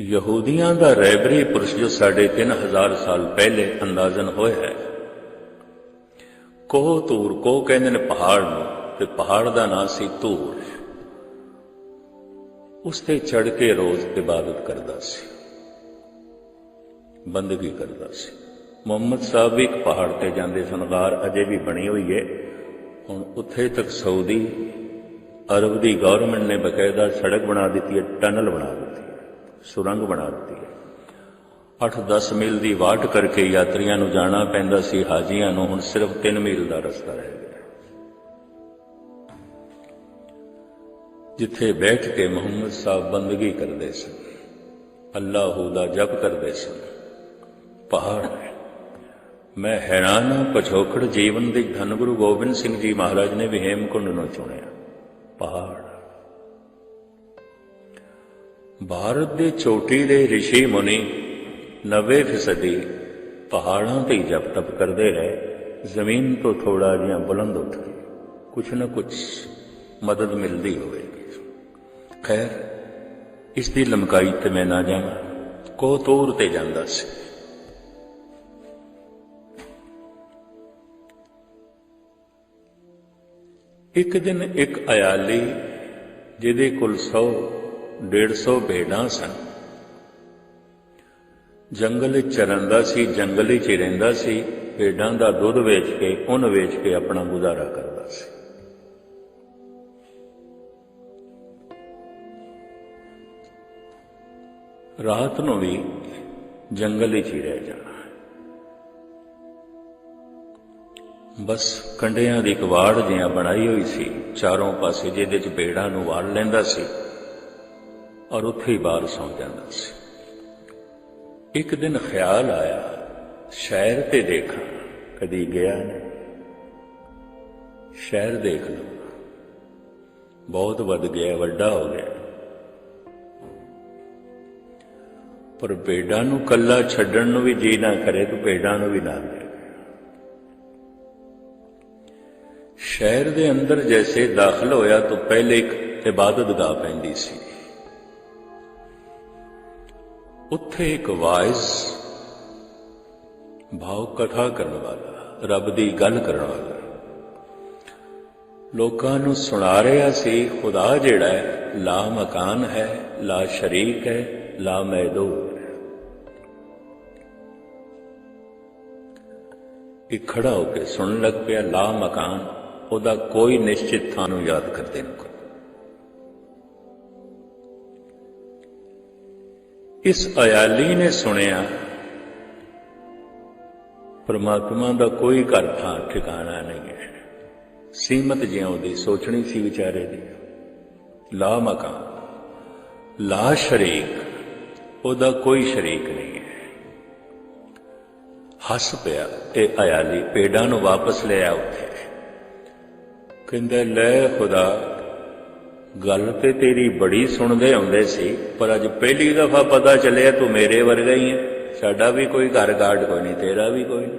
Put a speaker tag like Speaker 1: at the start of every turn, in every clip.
Speaker 1: ਯਹੂਦੀਆਂ ਦਾ ਰੈਬਰੀ ਪੁਰਸ਼ ਜੋ ਸਾਡੇ 3000 ਸਾਲ ਪਹਿਲੇ ਅੰਦਾਜ਼ਨ ਹੋਇਆ ਹੈ। ਕੋਹ ਤੂਰ ਕੋ ਕਹਿੰਦੇ ਨੇ ਪਹਾੜ ਨੂੰ, ਤੇ ਪਹਾੜ ਦਾ ਨਾਂ ਸੀ ਤੂਰ। ਉਸ ਤੇ ਚੜ ਕੇ ਰੋਜ਼ ਇਬਾਦਤ ਕਰਦਾ ਸੀ। ਬੰਦਗੀ ਕਰਦਾ ਸੀ। ਮੁਹੰਮਦ ਸਾਹਿਬ ਵੀ ਇੱਕ ਪਹਾੜ ਤੇ ਜਾਂਦੇ ਸਨ। ਗਾਰ ਅਜੇ ਵੀ ਬਣੀ ਹੋਈ ਹੈ ਹੁਣ ਉੱਥੇ ਤੱਕ ਸਾਊਦੀ ਅਰਬ ਦੀ ਗਵਰਨਮੈਂਟ ਨੇ ਬਕਾਇਦਾ ਸੜਕ ਬਣਾ ਦਿੱਤੀ ਹੈ, ਟਨਲ ਬਣਾ ਦਿੱਤੀ ਸੁਰੰਗ ਬਣਾ ਦਿੱਤੀ ਹੈ। 8-10 ਮੀਲ ਦੀ ਵਾਟ ਕਰਕੇ ਯਾਤਰੀਆਂ ਨੂੰ ਜਾਣਾ ਪੈਂਦਾ ਸੀ, ਹਾਜੀਆਂ ਨੂੰ ਹੁਣ ਸਿਰਫ 3 ਮੀਲ ਦਾ ਰਸਤਾ ਰਹਿ ਗਿਆ। ਜਿੱਥੇ ਬੈਠ ਕੇ ਮੁਹੰਮਦ ਸਾਹਿਬ ਬੰਦਗੀ ਕਰਦੇ ਸਨ, ਅੱਲਾਹੂ ਦਾ ਜਪ ਕਰਦੇ ਸਨ। ਪਹਾੜ ਮੈਂ ਹੈਰਾਨ ਹਾਂ ਪਛੋਕੜ ਜੀਵਨ ਦੇ ਧੰਨ ਗੁਰੂ ਗੋਬਿੰਦ ਸਿੰਘ ਜੀ ਮਹਾਰਾਜ ਨੇ ਵੀ ਹੇਮਕੁੰਡ ਨੂੰ ਚੁਣਿਆ। ਪਹਾੜ। ਭਾਰਤ ਦੇ ਚੋਟੀ ਦੇ ઋષਿ ਮੁਨੀ 90% ਪਹਾੜਾਂ ਤੇ ਜਪ ਤਪ ਕਰਦੇ ਰਹੇ, ਜ਼ਮੀਨ ਤੋਂ ਥੋੜਾ ਜਿਹਾ ਬੁਲੰਦ ਉੱਠ ਕੇ ਕੁਛ ਨਾ ਕੁਛ ਮਦਦ ਮਿਲਦੀ ਹੋਵੇਗੀ। ਖੈਰ, ਇਸ ਦੀ ਲਮਕਾਈ ਤੇ ਮੈਂ ਨਾ ਜਾਵਾਂ ਕੋਤੂਰ ਤੇ ਜਾਂਦਾ ਸੀ। ਇੱਕ ਦਿਨ ਇੱਕ ਅਯਾਲੀ ਜਿਹਦੇ ਕੋਲ 100 150 ਭੇਡਾਂ ਸਨ। ਜੰਗਲ ਵਿੱਚ ਚਰੰਦਾ ਸੀ, ਜੰਗਲ ਵਿੱਚ ਹੀ ਰਹਿੰਦਾ ਸੀ, ਭੇਡਾਂ ਦਾ ਦੁੱਧ ਵੇਚ ਕੇ ਉਹਨ ਵੇਚ ਕੇ ਆਪਣਾ ਗੁਜ਼ਾਰਾ ਕਰਦਾ ਸੀ। ਰਾਤ ਨੂੰ ਵੀ ਜੰਗਲ ਵਿੱਚ ਹੀ ਰਹਿ ਜਾਣਾ ਬਸ ਕੰਡਿਆਂ ਦੀ ਇੱਕ ਵਾੜ ਜਿਹਾ ਬਣਾਈ ਹੋਈ ਸੀ, ਚਾਰੋਂ ਪਾਸੇ ਜਿਹਦੇ ਚ ਬੇੜਾਂ ਨੂੰ ਵਾੜ ਲੈਂਦਾ ਸੀ। ਔਰ ਉੱਥੇ ਹੀ ਬਾਹਰ ਸੌਂ ਜਾਂਦਾ ਸੀ। ਇੱਕ ਦਿਨ ਖਿਆਲ ਆਇਆ, ਸ਼ਹਿਰ ਤੇ ਦੇਖਾਂ, ਕਦੀ ਗਿਆ ਨਹੀਂ ਸ਼ਹਿਰ ਦੇਖ ਲਓ ਬਹੁਤ ਵੱਧ ਗਿਆ, ਵੱਡਾ ਹੋ ਗਿਆ। ਪਰ ਬੇੜਾਂ ਨੂੰ ਕੱਲਾ ਛੱਡਣ ਨੂੰ ਵੀ ਜੀ ਨਾ ਕਰੇ ਤੂੰ ਬੇੜਾਂ ਨੂੰ ਵੀ ਨਾ ਲੈ ਸ਼ਹਿਰ ਦੇ ਅੰਦਰ ਜੈਸੇ ਦਾਖਲ ਹੋਇਆ ਤਾਂ ਪਹਿਲੇ ਇੱਕ ਇਬਾਦਤ ਇਬਾਦਤਗਾਹ ਪੈਂਦੀ ਸੀ। ਉੱਥੇ ਇੱਕ ਵਾਇਸ ਭਾਵ ਕਥਾ ਕਰਨ ਵਾਲਾ, ਰੱਬ ਦੀ ਗੱਲ ਕਰਨ ਵਾਲਾ। ਲੋਕਾਂ ਨੂੰ ਸੁਣਾ ਰਿਹਾ ਸੀ, ਖੁਦਾ ਜਿਹੜਾ ਹੈ, ਲਾ ਮਕਾਨ ਹੈ, ਲਾ ਸ਼ਰੀਕ ਹੈ, ਲਾ ਮੈਦੂਰ ਇਹ ਖੜਾ ਹੋ ਕੇ ਸੁਣਨ ਲੱਗ ਪਿਆ, ਲਾ ਮਕਾਨ, ਉਹਦਾ ਕੋਈ ਨਿਸ਼ਚਿਤ ਥਾਂ ਨੂੰ ਯਾਦ ਕਰਦੇ ਨੂੰ ਇਸ ਅਯਾਲੀ ਨੇ ਸੁਣਿਆ, ਪਰਮਾਤਮਾ ਦਾ ਕੋਈ ਘਰ ਥਾਂ ਠਿਕਾਣਾ ਨਹੀਂ ਹੈ। ਸੀਮਤ ਜਿਹਾ ਉਹਦੀ ਸੋਚਣੀ ਸੀ ਵਿਚਾਰੇ ਦੀ। ਲਾ ਮਕਾਨ, ਲਾ ਸ਼ਰੀਕ, ਉਹਦਾ ਕੋਈ ਸ਼ਰੀਕ ਨਹੀਂ ਹੈ। ਹੱਸ ਪਿਆ ਇਹ ਅਯਾਲੀ ਪੇਡਾਂ ਨੂੰ ਵਾਪਸ ਲਿਆ ਉੱਥੇ। ਕਹਿੰਦਾ, ਲੈ ਖੁਦਾ ਗੱਲ ਤੇ ਤੇਰੀ ਬੜੀ ਸੁਣਦੇ ਆਉਂਦੇ ਸੀ, ਪਰ ਅੱਜ ਪਹਿਲੀ ਦਫਾ ਪਤਾ ਚੱਲਿਆ ਤੂੰ ਮੇਰੇ ਵਰਗਾ ਹੀ ਹੈ। ਸਾਡਾ ਵੀ ਕੋਈ ਘਰ ਗਾਰਡ ਕੋਈ ਨਹੀਂ, ਤੇਰਾ ਵੀ ਕੋਈ ਨਹੀਂ।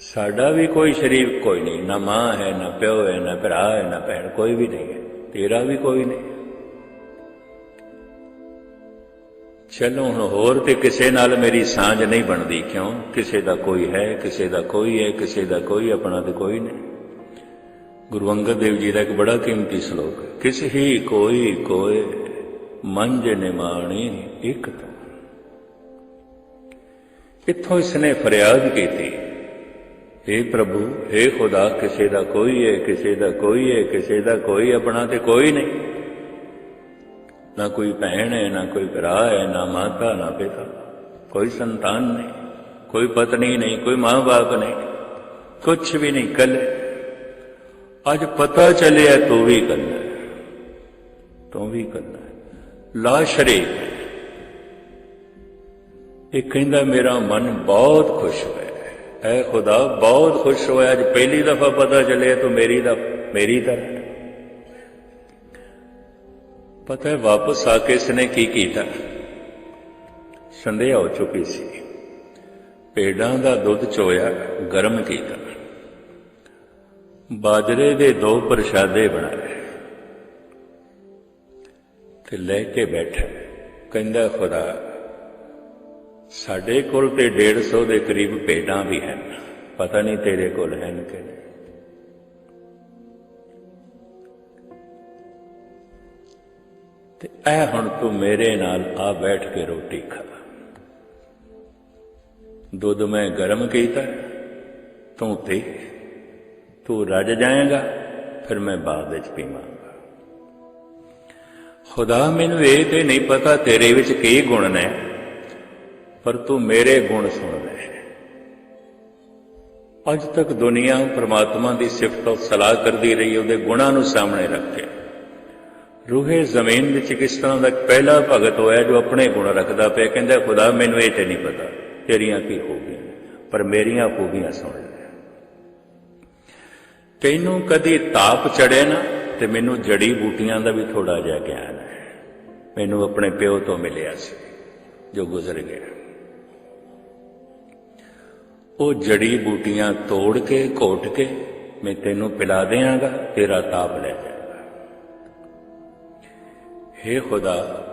Speaker 1: ਸਾਡਾ ਵੀ ਕੋਈ ਸ਼ਰੀਕ ਕੋਈ ਨਹੀਂ, ਨਾ ਮਾਂ ਹੈ, ਨਾ ਪਿਓ ਹੈ, ਨਾ ਭਰਾ ਹੈ, ਨਾ ਭੈਣ, ਕੋਈ ਵੀ ਨਹੀਂ ਹੈ। ਤੇਰਾ ਵੀ ਕੋਈ ਨਹੀਂ। ਚਲੋ ਹੁਣ ਹੋਰ ਤੇ ਕਿਸੇ ਨਾਲ ਮੇਰੀ ਸਾਂਝ ਨਹੀਂ ਬਣਦੀ ਕਿਉਂ? ਕਿਸੇ ਦਾ ਕੋਈ ਹੈ, ਕਿਸੇ ਦਾ ਕੋਈ ਹੈ, ਕਿਸੇ ਦਾ ਕੋਈ ਆਪਣਾ ਤੇ ਕੋਈ ਨਹੀਂ। ਗੁਰੂ ਅੰਗਦ ਦੇਵ ਜੀ ਦਾ ਇੱਕ ਬੜਾ ਕੀਮਤੀ ਸ਼ਲੋਕ ਹੈ। ਕਿਸ ਹੀ ਕੋਈ ਕੋਏ ਮੰਜ ਨਿਮਾਣੀ ਇੱਕ ਤੋਂ। ਇੱਥੋਂ ਇਸਨੇ ਫਰਿਆਦ ਕੀਤੀ हे ਪ੍ਰਭੂ हे ਖੁਦਾ, ਕਿਸੇ ਦਾ ਕੋਈ ਹੈ, ਕਿਸੇ ਦਾ ਕੋਈ ਹੈ, ਕਿਸੇ ਦਾ ਕੋਈ ਆਪਣਾ ਤੇ ਕੋਈ ਨਹੀਂ। ਨਾ ਕੋਈ ਭੈਣ ਹੈ, ਨਾ ਕੋਈ ਭਰਾ ਹੈ, ਨਾ ਮਾਤਾ, ਨਾ ਪਿਤਾ, ਕੋਈ ਸੰਤਾਨ ਨਹੀਂ, ਕੋਈ ਪਤਨੀ ਨਹੀਂ, ਕੋਈ ਮਾਂ-ਬਾਪ ਨਹੀਂ ਕੁਝ ਵੀ ਨਹੀਂ ਕੱਲ ਅੱਜ ਪਤਾ ਚੱਲਿਆ ਤੂੰ ਵੀ ਕੱਲਾ ਤੂੰ ਵੀ ਕੱਲਾ ਲਾ ਇਹ ਕਹਿੰਦਾ, ਮੇਰਾ ਮਨ ਬਹੁਤ ਖੁਸ਼ ਹੋਇਆ ਐ ਖੁਦਾ, ਬਹੁਤ ਖੁਸ਼ ਹੋਇਆ। ਅੱਜ ਪਹਿਲੀ ਦਫਾ ਪਤਾ ਚੱਲਿਆ ਤੂੰ ਮੇਰੀ ਦਾ ਮੇਰੀ ਦਾ ਪਤਾ ਹੈ, ਵਾਪਸ ਆ ਕੇ ਇਸਨੇ ਕੀ ਕੀਤਾ? ਸੰਧਿਆ ਹੋ ਚੁੱਕੀ ਸੀ। ਪੇਡਾਂ ਦਾ ਦੁੱਧ ਚੋਇਆ, ਗਰਮ ਕੀਤਾ। ਬਾਜਰੇ ਦੇ ਦੋ ਪ੍ਰਸ਼ਾਦੇ ਬਣਾਏ। ਤੇ ਲੈ ਕੇ ਬੈਠਾ। ਕਹਿੰਦਾ, ਖੁਦਾ, ਸਾਡੇ ਕੋਲ ਤੇ 150 ਦੇ ਕਰੀਬ ਭੇਡਾਂ ਵੀ ਹਨ। ਪਤਾ ਨਹੀਂ ਤੇਰੇ ਕੋਲ ਹਨ ਕਿ ਤੇ ਐ ਹੁਣ ਤੂੰ ਮੇਰੇ ਨਾਲ ਆ ਬੈਠ ਕੇ ਰੋਟੀ ਖਾ। ਦੁੱਧ ਮੈਂ ਗਰਮ ਕੀਤਾ, ਤੂੰ ਤੇ ਤੂੰ ਰੱਜ ਜਾਏਗਾ, ਫਿਰ ਮੈਂ ਬਾਅਦ ਵਿੱਚ ਪੀਵਾਂਗਾ। ਖੁਦਾ, ਮੈਨੂੰ ਇਹ ਤੇ ਨਹੀਂ ਪਤਾ ਤੇਰੇ ਵਿੱਚ ਕੀ ਗੁਣ ਨੇ, ਪਰ ਤੂੰ ਮੇਰੇ ਗੁਣ ਸੁਣ ਲੈ ਅੱਜ ਤੱਕ ਦੁਨੀਆ ਪ੍ਰਮਾਤਮਾ ਦੀ ਸਿਫਤ ਔਰ ਸਲਾਹ ਕਰਦੀ ਰਹੀ, ਉਹਦੇ ਗੁਣਾਂ ਨੂੰ ਸਾਹਮਣੇ ਰੱਖ ਕੇ। ਰੂਹੇ ਜ਼ਮੀਨ ਵਿੱਚ ਕਿਸ ਤਰ੍ਹਾਂ ਦਾ ਪਹਿਲਾ ਭਗਤ ਹੋਇਆ ਜੋ ਆਪਣੇ ਗੁਣ ਰੱਖਦਾ ਪਿਆ, ਕਹਿੰਦਾ, ਖੁਦਾ, ਮੈਨੂੰ ਇਹ ਤੇ ਨਹੀਂ ਪਤਾ ਤੇਰੀਆਂ ਕੀ ਹੋਗੀਆਂ ਪਰ ਮੇਰੀਆਂ ਖੂਬੀਆਂ ਸੁਣ ਲੈ। ਤੈਨੂੰ ਕਦੀ ਤਾਪ ਚੜੇ ਨਾ, ਤੇ ਮੈਨੂੰ ਜੜੀ ਬੂਟੀਆਂ ਦਾ ਵੀ ਥੋੜਾ ਜਿਹਾ ਗਿਆਨ ਹੈ। ਮੈਨੂੰ ਆਪਣੇ ਪਿਓ ਤੋਂ ਮਿਲਿਆ ਸੀ, ਜੋ ਗੁਜ਼ਰ ਗਿਆ। ਉਹ ਜੜੀ ਬੂਟੀਆਂ ਤੋੜ ਕੇ, ਘੋਟ ਕੇ, ਮੈਂ ਤੈਨੂੰ ਪਿਲਾ ਦਿਆਂਗਾ, ਤੇਰਾ ਤਾਪ ਲੈ ਜਾਏਗਾ। हे ਖੁਦਾ,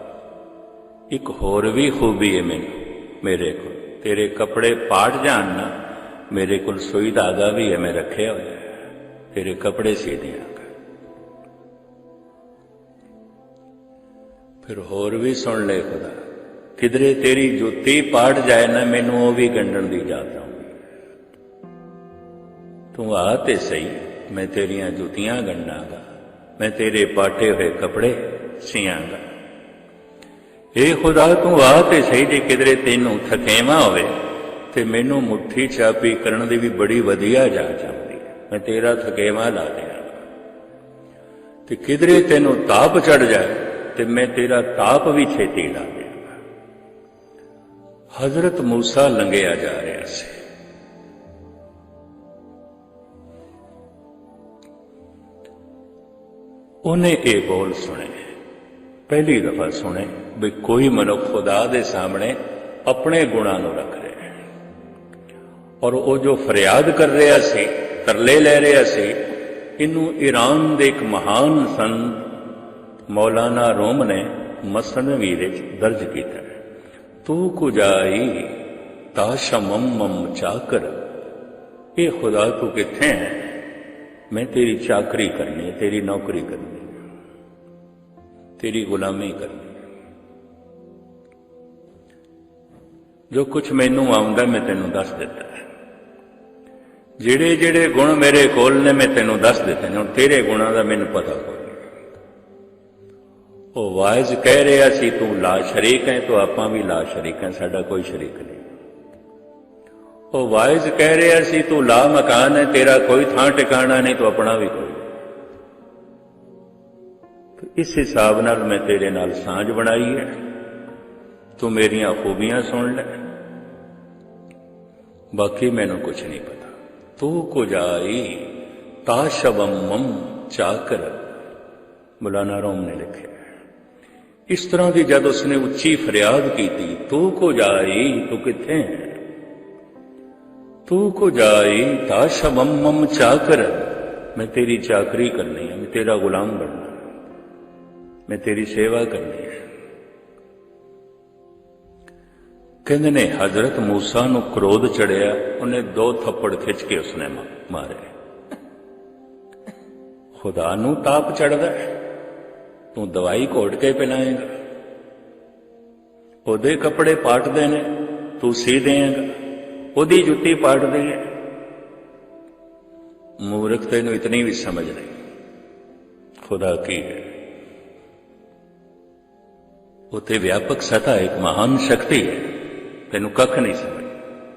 Speaker 1: ਇੱਕ ਹੋਰ ਵੀ ਖੂਬੀ ਹੈ ਮੈਨੂੰ, ਮੇਰੇ ਕੋਲ। ਤੇਰੇ ਕੱਪੜੇ ਪਾਟ ਜਾਣ ਨਾ, ਮੇਰੇ ਕੋਲ ਸੂਈ ਧਾਗਾ ਵੀ ਹੈ, ਮੈਂ ਰੱਖਿਆ ਹੋਇਆ। ਹੈ ਤੇਰੇ ਕੱਪੜੇ ਸੀ ਦਿਆਂਗਾ ਫਿਰ ਹੋਰ ਵੀ ਸੁਣ ਲੈ ਖੁਦਾ, ਕਿਧਰੇ ਤੇਰੀ ਜੁੱਤੀ ਪਾੜ ਜਾਏ ਨਾ, ਮੈਨੂੰ ਉਹ ਵੀ ਗੰਢਣ ਦੀ ਇਜਾਜ਼ਤ ਆਉਂਦੀ। ਤੂੰ ਆ ਤੇ ਸਹੀ, ਮੈਂ ਤੇਰੀਆਂ ਜੁੱਤੀਆਂ ਗੰਡਾਂਗਾ ਮੈਂ ਤੇਰੇ ਪਾਟੇ ਹੋਏ ਕੱਪੜੇ ਸੀਆਂਗਾ। ਏ ਖੁਦਾ, ਤੂੰ ਆ ਤੇ ਸਹੀ ਜੇ ਕਿਧਰੇ ਤੈਨੂੰ ਥਕੇਵਾ ਹੋਵੇ, ਤੇ ਮੈਨੂੰ ਮੁੱਠੀ ਚਾਪੀ ਕਰਨ ਦੀ ਵੀ ਬੜੀ ਵਧੀਆ ਜਾਚ ਆ। ਮੈਂ ਤੇਰਾ ਥਕੇਵਾ ਲਾ ਦਿਆਂਗਾ ਤੇ ਕਿਧਰੇ ਤੈਨੂੰ ਤਾਪ ਚੜ ਜਾਏ, ਤੇ ਮੈਂ ਤੇਰਾ ਤਾਪ ਵੀ ਛੇਤੀ ਲਾ ਦਿਆਂਗਾ ਹਜ਼ਰਤ ਮੂਸਾ ਲੰਘਿਆ ਜਾ ਰਿਹਾ ਸੀ। ਉਹਨੇ ਇਹ ਬੋਲ ਸੁਣੇ। ਪਹਿਲੀ ਦਫਾ ਸੁਣੇ ਵੀ ਕੋਈ ਮਨੁੱਖ ਖੁਦਾ ਦੇ ਸਾਹਮਣੇ ਆਪਣੇ ਗੁਣਾਂ ਨੂੰ ਰੱਖ ਰਿਹਾ ਹੈ। ਔਰ ਉਹ ਜੋ ਫਰਿਆਦ ਕਰ ਰਿਹਾ ਸੀ ਤਰਲੇ ਲੈ ਰਿਹਾ ਸੀ। ਇਹਨੂੰ ਈਰਾਨ ਦੇ ਇੱਕ ਮਹਾਨ ਸੰਤ ਮੌਲਾਨਾ ਰੋਮ ਨੇ ਮਸਨਵੀ ਵਿੱਚ ਦਰਜ ਕੀਤਾ ਹੈ। ਤੂੰ ਕੁਜਾਈ ਤਾਸ਼ਮਮ ਚਾਕਰ। ਇਹ ਖੁਦਾ ਤੂੰ ਕਿੱਥੇ ਹੈ? ਮੈਂ ਤੇਰੀ ਚਾਕਰੀ ਕਰਨੀ ਹੈ, ਤੇਰੀ ਨੌਕਰੀ ਕਰਨੀ ਤੇਰੀ ਗੁਲਾਮੀ ਕਰਨੀ ਜੋ ਕੁਝ ਮੈਨੂੰ ਆਉਂਦਾ ਮੈਂ ਤੈਨੂੰ ਦੱਸ ਦਿੱਤਾ ਜਿਹੜੇ ਜਿਹੜੇ ਗੁਣ ਮੇਰੇ ਕੋਲ ਨੇ, ਮੈਂ ਤੈਨੂੰ ਦੱਸ ਦਿੱਤੇ ਨੇ। ਹੁਣ ਤੇਰੇ ਗੁਣਾਂ ਦਾ ਮੈਨੂੰ ਪਤਾ ਕੋਈ ਨਹੀਂ। ਉਹ ਵਾਇਜ਼ ਕਹਿ ਰਿਹਾ ਸੀ, ਤੂੰ ਲਾ ਸ਼ਰੀਕ ਹੈ, ਤੂੰ ਆਪਾਂ ਵੀ ਲਾ ਸ਼ਰੀਕ ਹੈ, ਸਾਡਾ ਕੋਈ ਸ਼ਰੀਕ ਨਹੀਂ। ਉਹ ਵਾਇਜ਼ ਕਹਿ ਰਿਹਾ ਸੀ, ਤੂੰ ਲਾ ਮਕਾਨ ਹੈ, ਤੇਰਾ ਕੋਈ ਥਾਂ ਟਿਕਾਣਾ ਨਹੀਂ, ਤੂੰ ਆਪਣਾ ਵੀ ਕੋਈ ਇਸ ਹਿਸਾਬ ਨਾਲ ਮੈਂ ਤੇਰੇ ਨਾਲ ਸਾਂਝ ਬਣਾਈ ਹੈ। ਤੂੰ ਮੇਰੀਆਂ ਖੂਬੀਆਂ ਸੁਣ ਲੈ। ਬਾਕੀ ਮੈਨੂੰ ਕੁਝ ਨਹੀਂ ਪਤਾ ਤੂੰ ਕੋ ਜਾਈ ਤਾਸ਼ਵਮਮ ਚਾਕਰ ਮੌਲਾਨਾ ਰੋਮ ਨੇ ਲਿਖਿਆ ਇਸ ਤਰ੍ਹਾਂ ਦੀ ਜਦ ਉਸਨੇ ਉੱਚੀ ਫਰਿਆਦ ਕੀਤੀ ਤੂੰ ਕੋ ਜਾਈ ਤੂੰ ਕਿੱਥੇ ਹੈ ਤੂੰ ਕੋ ਜਾਈ ਤਾਸ਼ਵਮਮ ਚਾਕਰ ਮੈਂ ਤੇਰੀ ਚਾਕਰੀ ਕਰਨੀ ਹੈ ਮੈਂ ਤੇਰਾ ਗੁਲਾਮ ਬਣਨਾ ਮੈਂ ਤੇਰੀ ਸੇਵਾ ਕਰਨੀ ਹੈ ਕਹਿੰਦੇ ਨੇ, ਹਜ਼ਰਤ ਮੂਸਾ ਨੂੰ ਕ੍ਰੋਧ ਚੜਿਆ, ਉਹਨੇ ਦੋ ਥੱਪੜ ਖਿੱਚ ਕੇ ਉਸਨੇ ਮਾ- ਮਾਰੇ। ਖੁਦਾ ਨੂੰ ਤਾਪ ਚੜਦਾ ਤੂੰ ਦਵਾਈ ਘੋਟ ਕੇ ਪਿਲਾਏਗਾ। ਉਹਦੇ ਕੱਪੜੇ ਪਾਟਦੇ ਨੇ, ਤੂੰ ਸੀ ਦੇਏਗਾ ਉਹਦੀ ਜੁੱਤੀ ਪਾਟਦੀ ਹੈ ਮੂਰਖ ਤੈਨੂੰ ਇਤਨੀ ਵੀ ਸਮਝ ਨਹੀਂ। ਖੁਦਾ ਕੀ ਹੈ। ਉਤੇ ਵਿਆਪਕ ਸਤਾ ਇੱਕ ਮਹਾਨ ਸ਼ਕਤੀ ਹੈ। ਤੈਨੂੰ ਕੱਖ ਨਹੀਂ ਸਮਝ।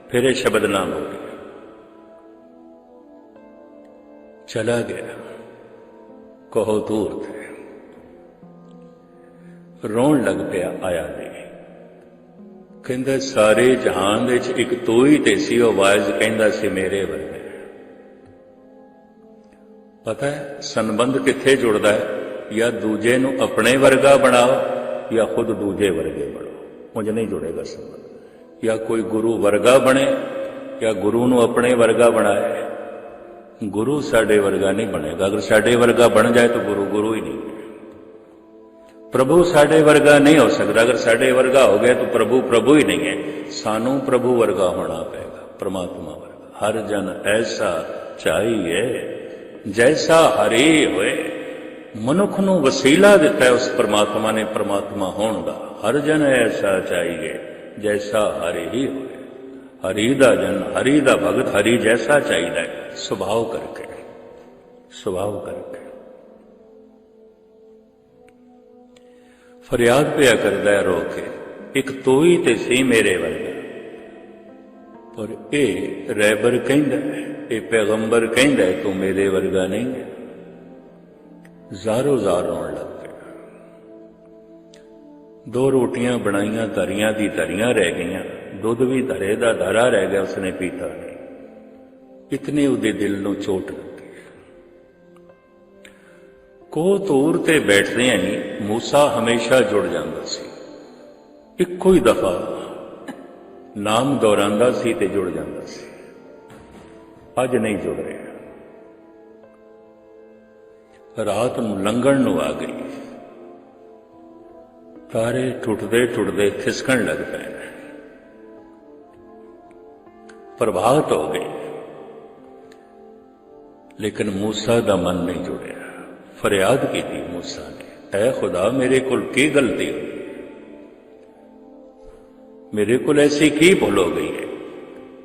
Speaker 1: ਫਿਰ ਇਹ ਸ਼ਬਦ ਨਾਮ ਹੋ ਗਿਆ ਚਲਾ ਗਿਆ। ਕਹੋ ਦੂਰ ਤੇ। ਰੋਣ ਲੱਗ ਪਿਆ ਆਇਆ ਨਹੀਂ ਕਹਿੰਦਾ, ਸਾਰੇ ਜਹਾਨ ਵਿੱਚ ਇੱਕ ਤੂੰ ਹੀ ਤੇ ਸੀ, ਉਹ ਵਾਇਜ਼ ਕਹਿੰਦਾ ਸੀ, ਮੇਰੇ ਵਰਗੇ। ਪਤਾ ਹੈ, ਸੰਬੰਧ ਕਿੱਥੇ ਜੁੜਦਾ ਹੈ? ਜਾਂ ਦੂਜੇ ਨੂੰ ਆਪਣੇ ਵਰਗਾ ਬਣਾਓ, ਜਾਂ ਖੁਦ ਦੂਜੇ ਵਰਗੇ ਬਣੋ ਉਂਝ ਨਹੀਂ ਜੁੜੇਗਾ ਸੰਬੰਧ। ਜਾਂ ਕੋਈ ਗੁਰੂ ਵਰਗਾ ਬਣੇ ਜਾਂ ਗੁਰੂ ਨੂੰ ਆਪਣੇ ਵਰਗਾ ਬਣਾਏ ਗੁਰੂ ਸਾਡੇ ਵਰਗਾ ਨਹੀਂ ਬਣੇਗਾ। ਅਗਰ ਸਾਡੇ ਵਰਗਾ ਬਣ ਜਾਏ ਤਾਂ ਗੁਰੂ ਗੁਰੂ ਹੀ ਨਹੀਂ ਪ੍ਰਭੂ ਸਾਡੇ ਵਰਗਾ ਨਹੀਂ ਹੋ ਸਕਦਾ। ਅਗਰ ਸਾਡੇ ਵਰਗਾ ਹੋ ਗਿਆ ਤਾਂ ਪ੍ਰਭੂ ਪ੍ਰਭੂ ਹੀ ਨਹੀਂ ਹੈ। ਸਾਨੂੰ ਪ੍ਰਭੂ ਵਰਗਾ ਹੋਣਾ ਪਏਗਾ। ਪ੍ਰਮਾਤਮਾ ਵਰਗਾ। ਹਰ ਜਨ ਐਸਾ ਚਾਹੀਏ, ਜੈਸਾ ਹਰੀ ਹੋਏ। ਮਨੁੱਖ ਨੂੰ ਵਸੀਲਾ ਦਿੱਤਾ ਉਸ ਪ੍ਰਮਾਤਮਾ ਨੇ ਪ੍ਰਮਾਤਮਾ ਹੋਣ ਦਾ। ਹਰ ਜਨ ਐਸਾ ਚਾਹੀਏ। ਜੈਸਾ ਹਰੀ ਹੀ ਹੋਏ ਹਰੀ ਦਾ ਜਨ ਹਰੀ ਦਾ ਭਗਤ ਹਰੀ ਜੈਸਾ ਚਾਹੀਦਾ ਹੈ ਸੁਭਾਅ ਕਰਕੇ ਸੁਭਾਅ ਕਰਕੇ ਫਰਿਆਦ ਪਿਆ ਕਰਦਾ ਹੈ ਰੋ ਕੇ ਇੱਕ ਤੋਈ ਤੇ ਸੀ ਮੇਰੇ ਵਰਗਾ ਪਰ ਇਹ ਰੈਬਰ ਕਹਿੰਦਾ ਇਹ ਪੈਗੰਬਰ ਕਹਿੰਦਾ ਤੂੰ ਮੇਰੇ ਵਰਗਾ ਨਹੀਂ ਜ਼ਾਰੋ ਜ਼ਾਰ ਰੋਣ ਦੋ ਰੋਟੀਆਂ ਬਣਾਈਆਂ, ਧਰੀਆਂ ਦੀ ਧਰੀਆਂ ਰਹਿ ਗਈਆਂ। ਦੁੱਧ ਵੀ ਧਰੇ ਦਾ ਧਰਾ ਰਹਿ ਗਿਆ, ਉਸਨੇ ਪੀਤਾ ਨਹੀਂ। ਇਤਨੇ ਉਹਦੇ ਦਿਲ ਨੂੰ ਚੋਟ ਲੱਗੀ। ਕੋ ਤੂਰ ਤੇ ਬੈਠਦੇ ਹੀ ਮੂਸਾ ਹਮੇਸ਼ਾ ਜੁੜ ਜਾਂਦਾ ਸੀ। ਇੱਕੋ ਹੀ ਦਫਾ ਨਾਮ ਦੁਹਰਾਉਂਦਾ ਸੀ ਤੇ ਜੁੜ ਜਾਂਦਾ ਸੀ। ਅੱਜ ਨਹੀਂ ਜੁੜ ਰਿਹਾ। ਰਾਤ ਨੂੰ ਲੰਘਣ ਨੂੰ ਆ ਗਈ। ਤਾਰੇ ਟੁੱਟਦੇ ਟੁੱਟਦੇ ਖਿਸਕਣ ਲੱਗ ਪਏ। ਪ੍ਰਭਾਵਿਤ ਹੋ ਗਏ। ਲੇਕਿਨ ਮੂਸਾ ਦਾ ਮਨ ਨਹੀਂ ਜੁੜਿਆ। ਫਰਿਆਦ ਕੀਤੀ ਮੂਸਾ ਨੇ, ਐ ਖੁਦਾ, ਮੇਰੇ ਕੋਲ ਕੀ ਗਲਤੀ ਹੋਈ? ਮੇਰੇ ਕੋਲ ਐਸੀ ਕੀ ਭੁੱਲ ਹੋ ਗਈ ਹੈ?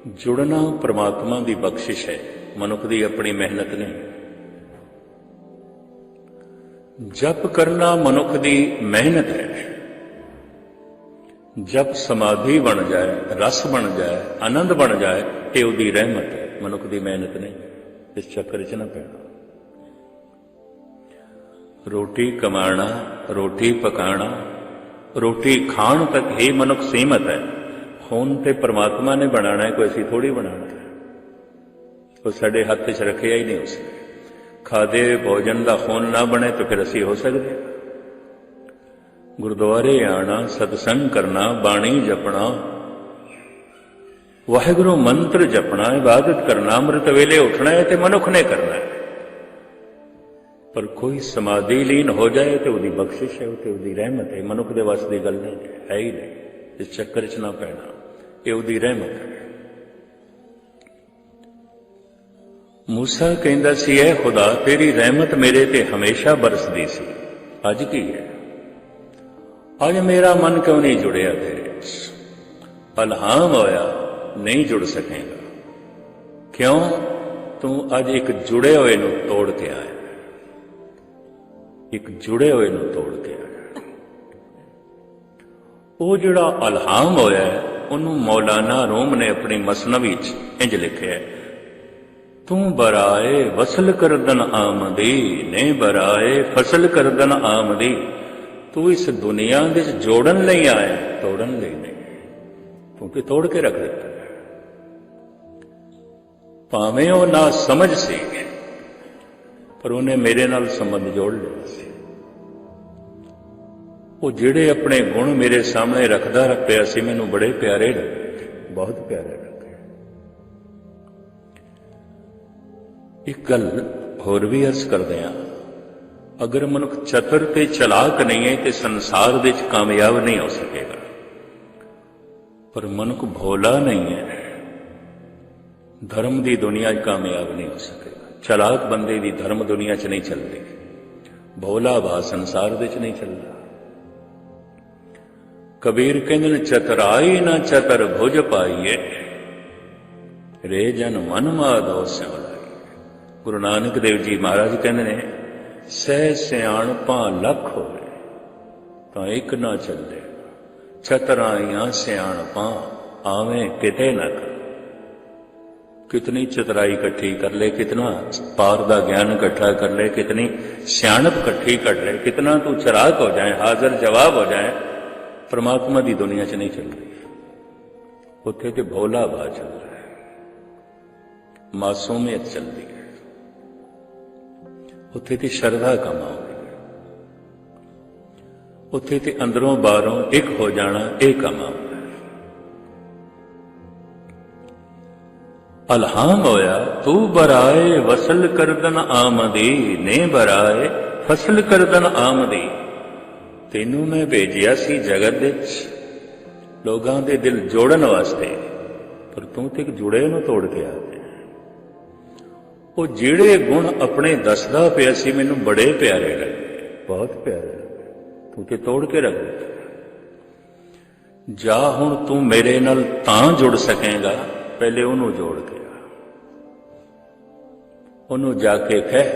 Speaker 1: ਜੁੜਨਾ ਪ੍ਰਮਾਤਮਾ ਦੀ ਬਖਸ਼ਿਸ਼ ਹੈ, ਮਨੁੱਖ ਦੀ ਆਪਣੀ ਮਿਹਨਤ ਨਹੀਂ। ਜਪ ਕਰਨਾ ਮਨੁੱਖ ਦੀ ਮਿਹਨਤ ਹੈ। ਜਪ ਸਮਾਧੀ ਬਣ ਜਾਏ, ਰਸ ਬਣ ਜਾਏ, ਆਨੰਦ ਬਣ ਜਾਏ ਇਹ ਉਹਦੀ ਰਹਿਮਤ ਹੈ। ਮਨੁੱਖ ਦੀ ਮਿਹਨਤ ਨਹੀਂ, ਇਸ ਚੱਕਰ 'ਚ ਨਾ ਪੈਣਾ। ਰੋਟੀ ਕਮਾਣਾ, ਰੋਟੀ ਪਕਾਣਾ, ਰੋਟੀ ਖਾਣ ਤੱਕ ਹੀ ਮਨੁੱਖ ਸੀਮਤ ਹੈ। ਹੁਣ ਤੇ ਪ੍ਰਮਾਤਮਾ ਨੇ ਬਣਾਣਾ ਹੈ, ਕੋਈ ਅਸੀਂ ਥੋੜੀ ਬਣਾਣਾ ਹੈ। ਉਹ ਸਾਡੇ ਹੱਥ 'ਚ ਰੱਖਿਆ ਹੀ ਨਹੀਂ ਉਸ ਖਾਦੇ, ਭੋਜਨ ਦਾ ਖੂਨ ਨਾ ਬਣੇ ਤਾਂ ਫਿਰ ਅਸੀਂ ਹੋ ਸਕਦੇ ਹਾਂ। ਗੁਰਦੁਆਰੇ ਆਣਾ, ਸਤਸੰਗ ਕਰਨਾ, ਬਾਣੀ ਜਪਣਾ। ਵਾਹਿਗੁਰੂ ਮੰਤਰ ਜਪਣਾ, ਇਬਾਦਤ ਕਰਨਾ, ਅੰਮ੍ਰਿਤ ਵੇਲੇ ਉੱਠਣਾ ਹੈ ਤੇ ਮਨੁੱਖ ਨੇ ਕਰਨਾ। ਹੈ ਪਰ ਕੋਈ ਸਮਾਧੀ ਲੀਨ ਹੋ ਜਾਏ ਤੇ ਉਹਦੀ ਬਖਸ਼ਿਸ਼ ਹੈ, ਤੇ ਉਹਦੀ ਰਹਿਮਤ ਹੈ। ਮਨੁੱਖ ਦੇ ਵੱਸ ਦੀ ਗੱਲ ਨਹੀਂ, ਹੈ ਹੀ ਨਹੀਂ। ਇਸ ਚੱਕਰ 'ਚ ਨਾ ਪੈਣਾ, ਇਹ ਉਹਦੀ ਰਹਿਮਤ ਹੈ। ਮੂਸਾ ਕਹਿੰਦਾ ਸੀ ਐ ਖੁਦਾ ਤੇਰੀ ਰਹਿਮਤ ਮੇਰੇ ਤੇ ਹਮੇਸ਼ਾ ਬਰਸਦੀ ਸੀ। ਅੱਜ ਕੀ ਹੈ? ਅੱਜ ਮੇਰਾ ਮਨ ਕਿਉਂ ਨਹੀਂ ਜੁੜਿਆ ਤੇਰੇ ਅਲਹਾਮ ਹੋਇਆ, ਨਹੀਂ ਜੁੜ ਸਕੇਗਾ। ਕਿਉਂ? ਤੂੰ ਅੱਜ ਇੱਕ ਜੁੜੇ ਹੋਏ ਨੂੰ ਤੋੜ ਕੇ ਆਇਆ। ਇੱਕ ਜੁੜੇ ਹੋਏ ਨੂੰ ਤੋੜ ਕੇ ਆਇਆ। ਉਹ ਜਿਹੜਾ ਅਲਹਾਮ ਹੋਇਆ ਉਹਨੂੰ ਮੌਲਾਨਾ ਰੋਮ ਨੇ ਆਪਣੀ ਮਸਨਵੀ ਚ ਇੰਜ ਲਿਖਿਆ ਹੈ, ਤੂੰ ਬਰਾਏ ਵਸਲ ਕਰਦਨ ਆਮਦੀ ਨੇ ਬਰਾਏ ਫਸਲ ਕਰਦਨ ਆਮਦੀ। ਤੂੰ ਇਸ ਦੁਨੀਆ ਵਿੱਚ ਜੋੜਨ ਲਈ ਆਇਆ ਤੋੜਨ ਲਈ ਨਹੀਂ। ਤੂੰ ਤੇ ਤੋੜ ਕੇ ਰੱਖ ਦਿੱਤਾ ਭਾਵੇਂ ਉਹ ਨਾ ਸਮਝ ਸੀ ਪਰ ਉਹਨੇ ਮੇਰੇ ਨਾਲ ਸੰਬੰਧ ਜੋੜ ਲਿਆ ਸੀ। ਉਹ ਜਿਹੜੇ ਆਪਣੇ ਗੁਣ ਮੇਰੇ ਸਾਹਮਣੇ ਰੱਖਦਾ ਰੱਖਿਆ ਸੀ, ਮੈਨੂੰ ਬੜੇ ਪਿਆਰੇ ਲੱਗੇ ਬਹੁਤ ਪਿਆਰੇ ਲੱਗੇ ਇੱਕ ਗੱਲ ਹੋਰ ਵੀ ਅਰਜ਼ ਕਰਦੇ ਆ ਅਗਰ ਮਨੁੱਖ ਚਤਰ ਤੇ ਚਲਾਕ ਨਹੀਂ ਹੈ ਤੇ ਸੰਸਾਰ ਵਿੱਚ ਕਾਮਯਾਬ ਨਹੀਂ ਹੋ ਸਕੇਗਾ। ਪਰ ਮਨੁੱਖ ਭੋਲਾ ਨਹੀਂ ਹੈ। ਧਰਮ ਦੀ ਦੁਨੀਆ 'ਚ ਕਾਮਯਾਬ ਨਹੀਂ ਹੋ ਸਕੇਗਾ। ਚਲਾਕ ਬੰਦੇ ਦੀ ਧਰਮ ਦੁਨੀਆ 'ਚ ਨਹੀਂ ਚੱਲਦੀ। ਭੋਲਾ ਬਾ ਸੰਸਾਰ ਵਿੱਚ ਨਹੀਂ ਚੱਲਦਾ। ਕਬੀਰ ਕਹਿੰਦੇ ਨੇ ਚਤਰਾਈ ਨਾ ਚਤਰ ਭੁਜ ਪਾਈਏ। ਰੇ ਜਨ ਮਨ ਮਾਧੋ ਸਿਮਲਾਈ ਗੁਰੂ ਨਾਨਕ ਦੇਵ ਜੀ ਮਹਾਰਾਜ ਕਹਿੰਦੇ ਨੇ ਸਹਿ ਸਿਆਣਪਾਂ ਲੱਖ ਹੋਵੇ, ਤਾਂ ਇੱਕ ਨਾ ਚੱਲੇ। ਛਤਰਾਈਆਂ ਸਿਆਣਪਾਂ ਆਵੇਂ ਕਿਤੇ ਨਾ ਕਰ। ਕਿਤਨੀ ਚਤਰਾਈ ਇਕੱਠੀ ਕਰ ਲੈ, ਕਿਤਨਾ ਪਾਰ ਦਾ ਗਿਆਨ ਇਕੱਠਾ ਕਰ ਲੈ, ਕਿਤਨੀ ਸਿਆਣਪ ਇਕੱਠੀ ਕਰ ਲੈ, ਕਿਤਨਾ ਤੂੰ ਚਰਾਗ ਹੋ ਜਾਏ, ਹਾਜ਼ਰ ਜਵਾਬ ਹੋ ਜਾਏ। ਪਰਮਾਤਮਾ ਦੀ ਦੁਨੀਆ 'ਚ ਨਹੀਂ ਚੱਲ ਰਹੀ। ਉੱਥੇ ਤੇ ਭੋਲਾ ਬਾ ਚੱਲ ਰਿਹਾ ਹੈ। ਮਾਸੂਮੀਅਤ ਚੱਲਦੀ ਹੈ। ਉੱਥੇ ਤੇ ਸ਼ਰਧਾ ਕਮਾਉਂਦੀ ਹੈ ਉੱਥੇ ਤੇ ਅੰਦਰੋਂ ਬਾਹਰੋਂ ਇੱਕ ਹੋ ਜਾਣਾ, ਇਹ ਕਮਾਉਂਦਾ ਅਲਹਾਮ ਹੋਇਆ, ਤੂੰ ਬਰਾਏ, ਵਸਲ ਕਰਦਨ ਆਮਦੀ, ਨੇ ਬਰਾਏ, ਫਸਲ ਕਰਦਨ ਆਮਦੀ। ਤੈਨੂੰ ਮੈਂ ਭੇਜਿਆ ਸੀ ਜਗਤ ਵਿੱਚ, ਲੋਕਾਂ ਦੇ ਦਿਲ ਜੋੜਨ ਵਾਸਤੇ, ਪਰ ਤੂੰ ਤੇ ਇੱਕ ਜੁੜੇ ਨੂੰ ਤੋੜ ਕੇ ਆ ਉਹ ਜਿਹੜੇ ਗੁਣ ਆਪਣੇ ਦੱਸਦਾ ਪਿਆ ਸੀ, ਮੈਨੂੰ ਬੜੇ ਪਿਆਰੇ ਲੱਗੇ ਬਹੁਤ ਪਿਆਰੇ ਤੂੰ ਤੇ ਤੋੜ ਕੇ ਰੱਖ ਜਾ ਹੁਣ ਤੂੰ ਮੇਰੇ ਨਾਲ ਤਾਂ ਜੁੜ ਸਕੇਗਾ, ਪਹਿਲੇ ਉਹਨੂੰ ਜੋੜ ਕੇ ਉਹਨੂੰ ਜਾ ਕੇ ਕਹਿ,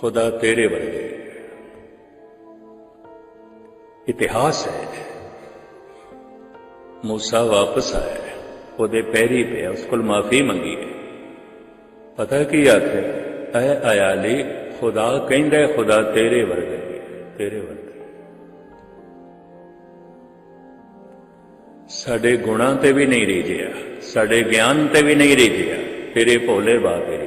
Speaker 1: ਖੁਦਾ ਤੇਰੇ ਵਰਗੇ ਇਤਿਹਾਸ ਹੈ। ਮੂਸਾ ਵਾਪਸ ਆਇਆ। ਉਹਦੇ ਪੈਰੀ ਪਿਆ, ਉਸ ਕੋਲ ਮਾਫੀ ਮੰਗੀ ਹੈ। ਪਤਾ ਕੀ ਆਖੇ? ਐ ਆਇਆਲੀ ਖੁਦਾ ਕਹਿੰਦਾ ਖੁਦਾ ਤੇਰੇ ਵਰਗੇ ਤੇਰੇ ਵਰਗੇ ਸਾਡੇ ਗੁਣਾਂ ਤੇ ਵੀ ਨਹੀਂ ਰੀਝਿਆ ਸਾਡੇ ਗਿਆਨ ਤੇ ਵੀ ਨਹੀਂ ਰੀਝਿਆ ਤੇਰੇ ਭੋਲੇ ਬਾਬੇ